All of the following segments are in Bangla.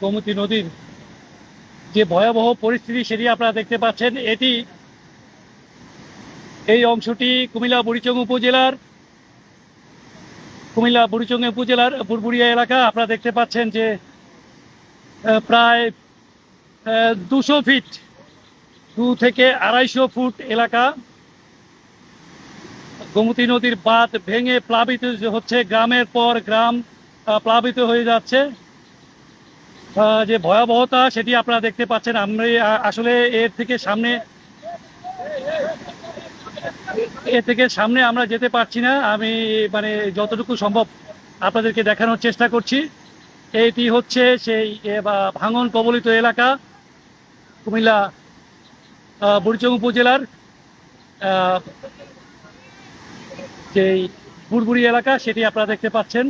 গোমতী নদীর যে ভয়াবহ পরিস্থিতি সেটি আপনারা দেখতে পাচ্ছেন। এটি এই অংশটি কুমিল্লা বুড়িচং উপজেলার কুমিল্লা বুড়িচং উপজেলার বুড়বুড়িয়া এলাকা। আপনারা দেখতে পাচ্ছেন যে প্রায় দুশো ফিট, দু থেকে আড়াইশো ফুট এলাকা। গোমতী নদীর বাঁধ ভেঙে প্লাবিত হচ্ছে গ্রামের পর গ্রাম প্লাবিত হয়ে যাচ্ছে। যে ভয়াবহতা সেটি আপনারা দেখতে পাচ্ছেন। আমরা আসলে এর থেকে সামনে, এর থেকে সামনে আমরা যেতে পারছি না। আমি মানে যতটুকু সম্ভব আপনাদেরকে দেখানোর চেষ্টা করছি। এটি হচ্ছে সেই ভাঙন কবলিত এলাকা, কুমিল্লা বুড়িচং উপজেলার যেই বুড়বুড়ি এলাকা, সেটি আপনারা দেখতে পাচ্ছেন।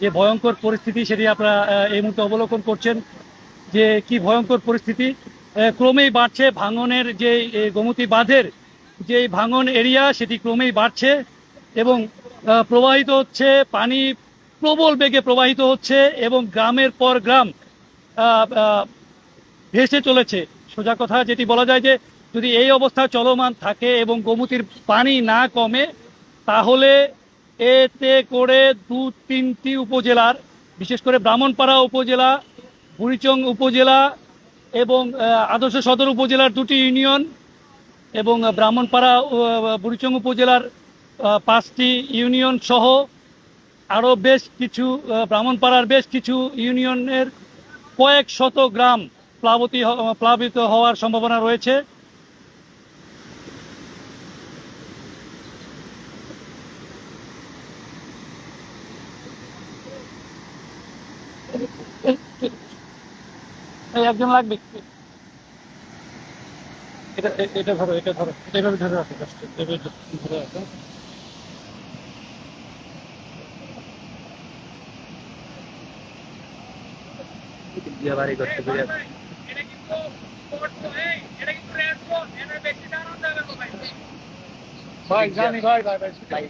যে ভয়ঙ্কর পরিস্থিতি সেটি আপনারা এই মুহূর্তে অবলোকন করছেন। যে কি ভয়ঙ্কর পরিস্থিতি। ক্রমেই বাড়ছে ভাঙনের যে গোমতী বাঁধের যে ভাঙন এরিয়া, সেটি ক্রমেই বাড়ছে এবং প্রবাহিত হচ্ছে, পানি প্রবল বেগে প্রবাহিত হচ্ছে এবং গ্রামের পর গ্রাম ভেসে চলেছে। সোজা কথা যেটি বলা যায় যে, যদি এই অবস্থা চলমান থাকে এবং গোমতীর পানি না কমে তাহলে এতে করে দু তিনটি উপজেলার, বিশেষ করে ব্রাহ্মণপাড়া উপজেলা, বুড়িচং উপজেলা এবং আদর্শ সদর উপজেলার দুটি ইউনিয়ন এবং ব্রাহ্মণপাড়া বুড়িচং উপজেলার পাঁচটি ইউনিয়ন সহ আরও বেশ কিছু ব্রাহ্মণপাড়ার বেশ কিছু ইউনিয়নের কয়েক শত গ্রাম প্লাবতী প্লাবিত হওয়ার সম্ভাবনা রয়েছে। এই একজন লাগবে? এটা এটা ধরো এটা ধরো এটা এভাবে ধরে রাখো এভাবে ধরে রাখো। দিয়ে বাড়ি করতে পেরে ভাই জানি ভাই ভাই ভাই ভাই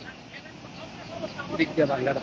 দিক দিয়ে বাংলাটা।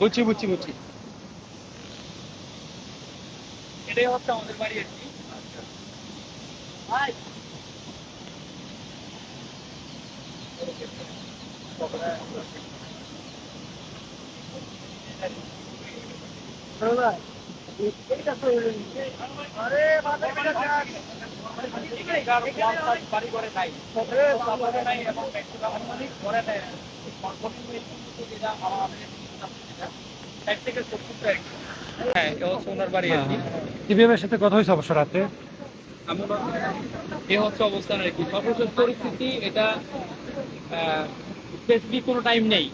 বুঝছি বুঝছি বুঝছি। এটাই হচ্ছে আমাদের বাড়ি আর কি। বাড়ি করে নাই। করে নাই এবং করে নেয় সত্তর হ্যাঁ ওনার বাড়ি আর কি। টিভিএমের সাথে কথা হয়েছে অবশ্য রাতে। আমরা এ হচ্ছে অবস্থান আর কি। সর্বশেষ পরিস্থিতি এটা স্পেসিফিক কোনো টাইম নেই।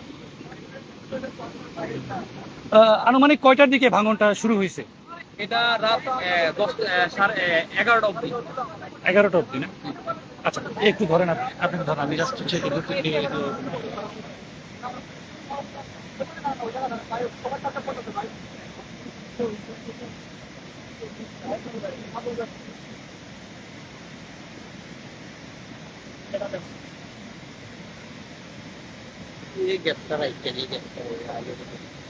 আনুমানিক কয়টার দিকে ভাঙনটা শুরু হয়েছে? এটা রাত দশ সাড়ে এগারোটা অবধি। এগারোটা অবধি না? আচ্ছা একটু ধরেন আপনি আপনি ধরেন আমি জাস্ট いいですから、いけいいですから、あげてください。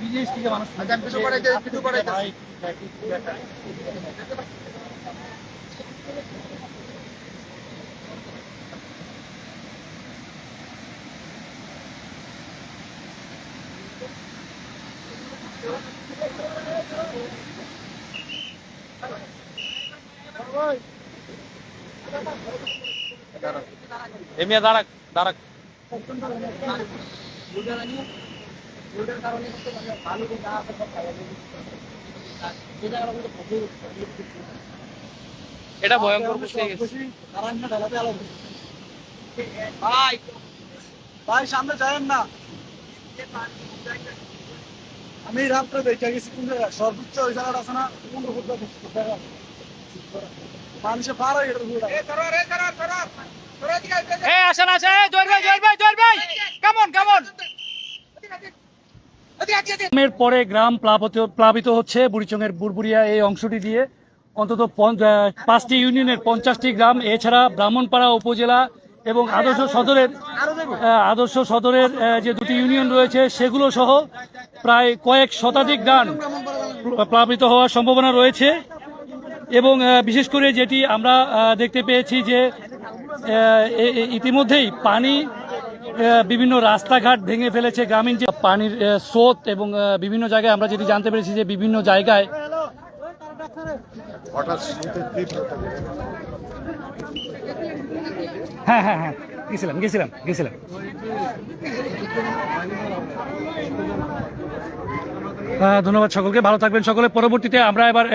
বিদেশ থেকে মানুষ কিছু করাইতে কিছু করাইতে এমিয়া দাঁড়াক দাঁড়াক। এটা ভয়ঙ্কর গেছে। ভাই ভাই সামনে যায়েন না। আমি রাত্রে দেখে গেছি কোন জায়গায় সর্বোচ্চ ওই জায়গাটা আছে না পনেরো ফুট। মানুষে পার হয়ে গেছে আসেন জয়ের ভাই জয়ের ভাই। জয়ের ভাই কেমন কেমন গ্রামের পরে গ্রাম প্লাবিত প্লাবিত হচ্ছে বুড়িচংয়ের বুড়বুড়িয়া এই অংশটি দিয়ে। অন্তত পাঁচটি ইউনিয়নের পঞ্চাশটি গ্রাম, এছাড়া ব্রাহ্মণপাড়া উপজেলা এবং আদর্শ সদরের আদর্শ সদরের যে দুটি ইউনিয়ন রয়েছে, সেগুলো সহ প্রায় কয়েক শতাধিক গ্রাম প্লাবিত হওয়ার সম্ভাবনা রয়েছে। এবং বিশেষ করে যেটি আমরা দেখতে পেয়েছি যে ইতিমধ্যেই পানি বিভিন্ন রাস্তাঘাট ভেঙে ফেলেছে গ্রামীণ যে পানির স্রোত এবং বিভিন্ন জায়গায় আমরা যেটি জানতে পেরেছি যে বিভিন্ন জায়গায় হ্যাঁ হ্যাঁ হ্যাঁ গেছিলাম গেছিলাম ধন্যবাদ সকলকে, ভালো থাকবেন সকলে। পরবর্তীতে আমরা এবার